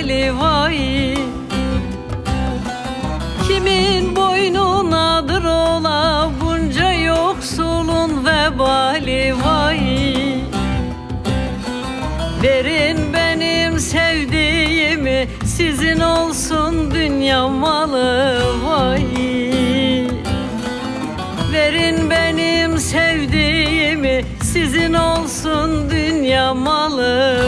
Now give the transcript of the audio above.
güzeli Kimin boynunadır ola bunca yoksulun vebali vay Verin benim sevdiğimi sizin olsun dünya malı vay. Verin benim sevdiğimi sizin olsun dünya malı